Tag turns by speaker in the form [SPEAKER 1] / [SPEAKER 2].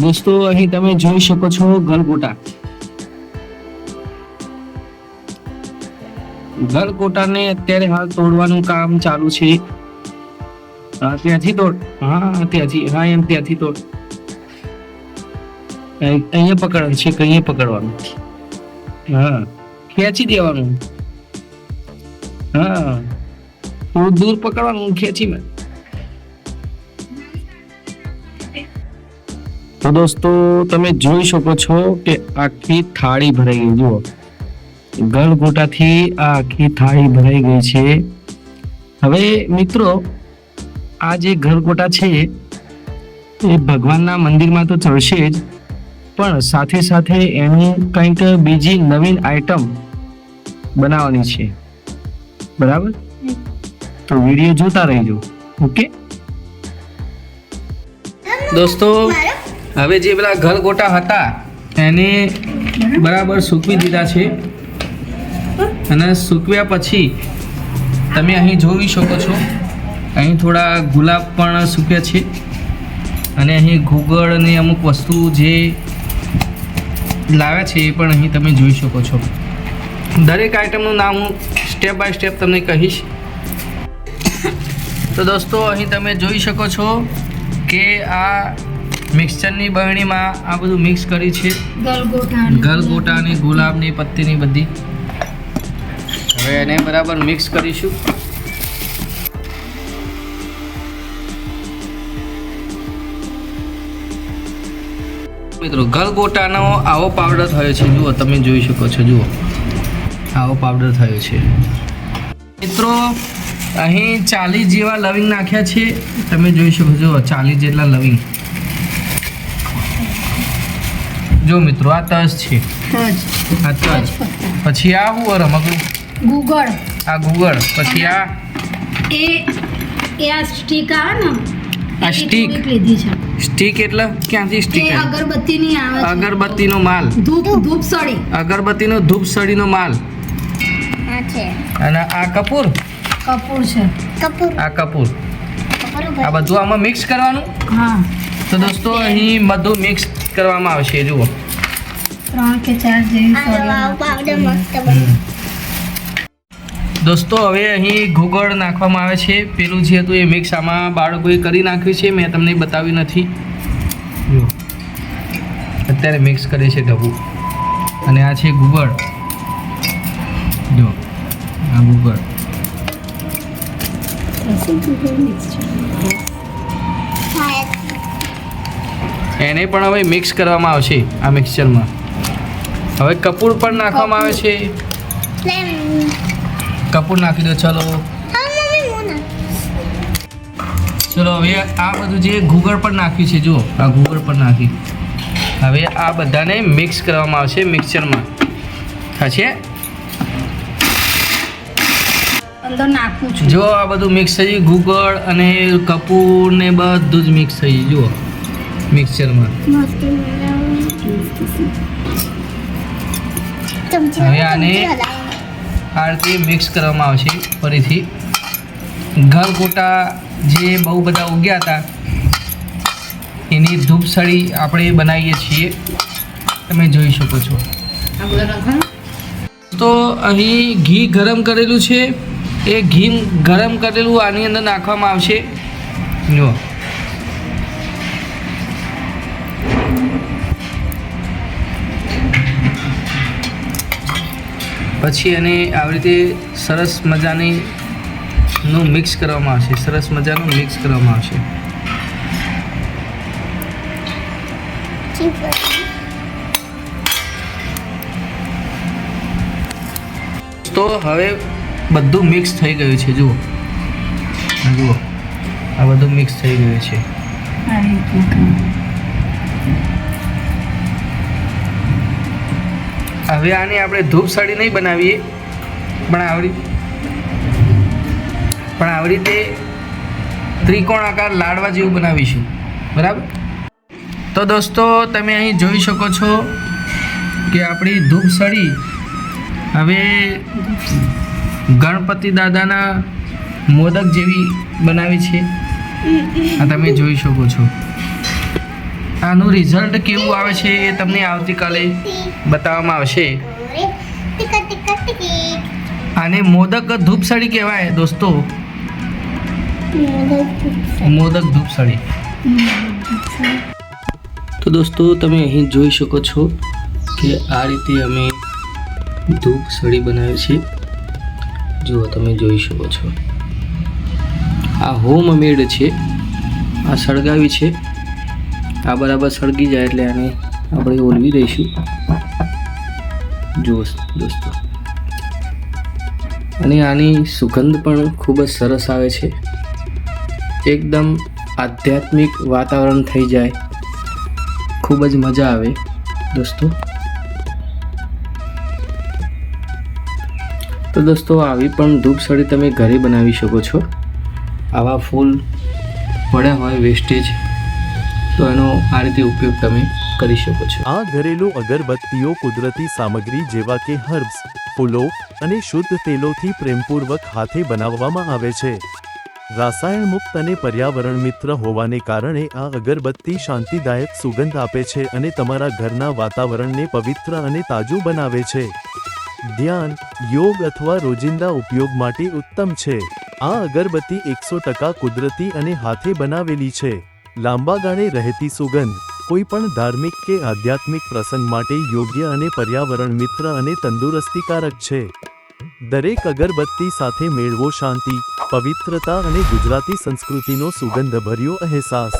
[SPEAKER 1] દોસ્તો, અહીં તમે જોઈ શકો છો ગલગોટા. ગલગોટાને અત્યારે હાલ તોડવાનું કામ ચાલુ છે. ત્યાંથી તોડ. હા, ત્યાંથી, હા, એમ ત્યાંથી તોડ. અહીં- અહીંયા પકડવાનું છે, અહીંયા પકડવાનું. હા, ખેંચી દેવાનું. હા થોડું દૂર પકડવાનું ખેંચી મેં તો દોસ્તો તમે જોઈ શકો છો કે આખી થાળી ભરાઈ ગઈ જુઓ. ગળગોટાથી આ આખી થાળી ભરાઈ ગઈ છે. હવે મિત્રો આ જે ગળગોટા છે એ ભગવાનના મંદિરમાં તો ચડશે જ પણ સાથે સાથે એની કંઈક બીજી નવીન આઈટમ બનાવવાની છે. બરાબર? તો વીડિયો જોતા રહેજો ઓકે? દોસ્તો હવે જે પેલા ગલગોટા હતા, એને બરાબર સૂકવી દીધા છે. અને સૂકવ્યા પછી તમે અહીં જોઈ શકો છો, અહીં થોડા ગુલાબ પણ સૂક્યા છે. અને અહીં ઘૂગળની અમુક વસ્તુ જે લાવ્યા છે એ પણ અહીં તમે જોઈ શકો છો. દરેક આઈટમનું નામ હું સ્ટેપ બાય સ્ટેપ તમને કહીશ. તો દોસ્તો, અહીં તમે જોઈ શકો છો કે આ મિક્સચરની બરણીમાં આ બધું મિક્સ કરી છે. ગલગોટાની. ગુલાબની પત્તીની બધી. હવે એને બરાબર મિક્સ કરીશું. મિત્રો ગલગોટાનો આવો પાવડર થયો છે. જુઓ તમે જોઈ શકો છો જુઓ. આવો પાવડર થયો છે. મિત્રો અહીં ચાલીસ જેવા લવિંગ નાખ્યા છે. તમે જોઈ શકો છો ચાલીસ જેટલા લવિંગ. જો મિત્રો આ તજ છે. આ તજ. પછી આ હું રમકડું
[SPEAKER 2] ગુગળ.
[SPEAKER 1] આ ગુગળ. પછી આ?
[SPEAKER 2] એ એ આ સ્ટીક આવે ને?
[SPEAKER 1] આ સ્ટીક.
[SPEAKER 2] લીધી છે.
[SPEAKER 1] સ્ટીક એટલે ક્યાંથી સ્ટીક?
[SPEAKER 2] અગરબત્તીની આવે.
[SPEAKER 1] અગરબત્તીનો માલ.
[SPEAKER 2] ધૂપ ધૂપ સળી
[SPEAKER 1] અગરબત્તીનો ધૂપ સળીનો માલ.
[SPEAKER 3] આ છે.
[SPEAKER 1] અને આ કપૂર?
[SPEAKER 2] કપૂર છે.
[SPEAKER 3] કપૂર.
[SPEAKER 1] આ કપૂર. આ બધું આમાં મિક્સ કરવાનું?
[SPEAKER 2] હા.
[SPEAKER 1] તો દોસ્તો અહીં બધું મિક્સ કરવામાં આવશે જુઓ.
[SPEAKER 2] ત્રણ કે ચાર જેવી
[SPEAKER 1] દોસ્તો હવે અહીં ગુગળ નાખવામાં આવે છે. પેલું જે હતું એ મિક્સ આમાં બાળકોએ કરી નાખ્યું છે. મેં તમને બતાવ્યું નથી. જો અત્યારે મિક્સ કરે છે ઢબુ. અને આ છે ગુગળ. જો આ ગુગળ. એને પણ હવે મિક્સ કરવામાં આવશે આ મિક્સચરમાં હવે કપૂર પણ નાખવામાં આવે છે. કપૂર નાખી દો ચલો. ચલો હવે આ બધું જે ગુગળ પણ નાખ્યું છે જુઓ આ ગુગળ પણ નાખી. હવે આ બધાને મિક્સ કરવામાં આવશે મિક્સચરમાં થશે
[SPEAKER 2] અંદર નાખું છું.
[SPEAKER 1] જો આ બધું મિક્સ થઈ ગયું. ગુગળ અને કપૂર ને બધું જ મિક્સ થઈ ગયું જુઓ. મિક્સચરમાં હવે આને- આ રીતે મિક્સ કરવામાં આવશે ફરીથી. ગલગોટા જે બહુ બધા ઉગ્યા હતા, એની ધૂપસળી આપણે બનાવીએ છીએ. તમે જોઈ શકો છો. તો અહીં ઘી ગરમ કરેલું છે. એ ઘી ગરમ કરેલું આની અંદર નાખવામાં આવશે. જુઓ. પછી એને આવી રીતે સરસ મજાની નું મિક્સ કરવામાં આવશે. સરસ મજાનું મિક્સ કરવામાં આવશે. તો હવે બધું મિક્સ થઈ ગયું છે. જુઓ. જુઓ. આ બધું મિક્સ થઈ ગયું છે. હવે આને આપણે ધૂપ સાડી નહીં બનાવીએ. પણ આવડી પણ આવી રીતે ત્રિકોણ આકાર લાડવા જેવું બનાવીશું. બરાબર? તો દોસ્તો, તમે અહીં જોઈ શકો છો કે આપણી ધૂપ સળી હવે ગણપતિ દાદાના મોદક જેવી બનાવી છે. આ તમે જોઈ શકો છો. આનું રિઝલ્ટ કેવું આવે છે એ તમને આવતીકાલે બતાવવામાં આવશે. આને મોદક ધૂપસળી કહેવાય દોસ્તો. મોદક ધૂપસળી. તો દોસ્તો તમે અહીં જોઈ શકો છો કે આ રીતે અમે ધૂપસળી બનાવી છે. જુઓ તમે જોઈ શકો છો. આ હોમ મેડ છે. આ સળગાવી છે. આ બરાબર સળગી જાય એટલે આને આપણે ઓલવી દઈશું. જુઓ દોસ્તો. અને આની સુગંધ પણ ખૂબ જ સરસ આવે છે. એકદમ આધ્યાત્મિક વાતાવરણ થઈ જાય. ખૂબ જ મજા આવે, દોસ્તો. તો દોસ્તો, આવી પણ ધૂપસળી તમે ઘરે બનાવી શકો છો. આવા ફૂલ પડ્યા હોય વેસ્ટેજ તો એનો આ રીતે ઉપયોગ તમે કરી શકો છો.
[SPEAKER 4] આ ઘરેલું અગરબત્તીઓ કુદરતી સામગ્રી જેવા કે હર્બ્સ, ફૂલો અને શુદ્ધ તેલોથી પ્રેમપૂર્વક હાથે બનાવવામાં આવે છે. રાસાયણ મુક્ત અને પર્યાવરણ મિત્ર હોવાને કારણે આ અગરબત્તી શાંતિદાયક સુગંધ આપે છે અને તમારા ઘરના વાતાવરણને પવિત્ર અને તાજું બનાવે છે. ધ્યાન, યોગ અથવા રોજિંદા ઉપયોગ માટે ઉત્તમ છે. આ અગરબત્તી એકસો ટકા કુદરતી અને હાથે બનાવેલી છે. લાંબા ગાળે રહેતી સુગંધ, કોઈ પણ ધાર્મિક કે આધ્યાત્મિક પ્રસંગ માટે યોગ્ય અને પર્યાવરણ મિત્ર અને તંદુરસ્તીકારક છે. દરેક અગરબત્તી સાથે મેળવો શાંતિ, પવિત્રતા અને ગુજરાતી સંસ્કૃતિનો સુગંધભર્યો અહેસાસ.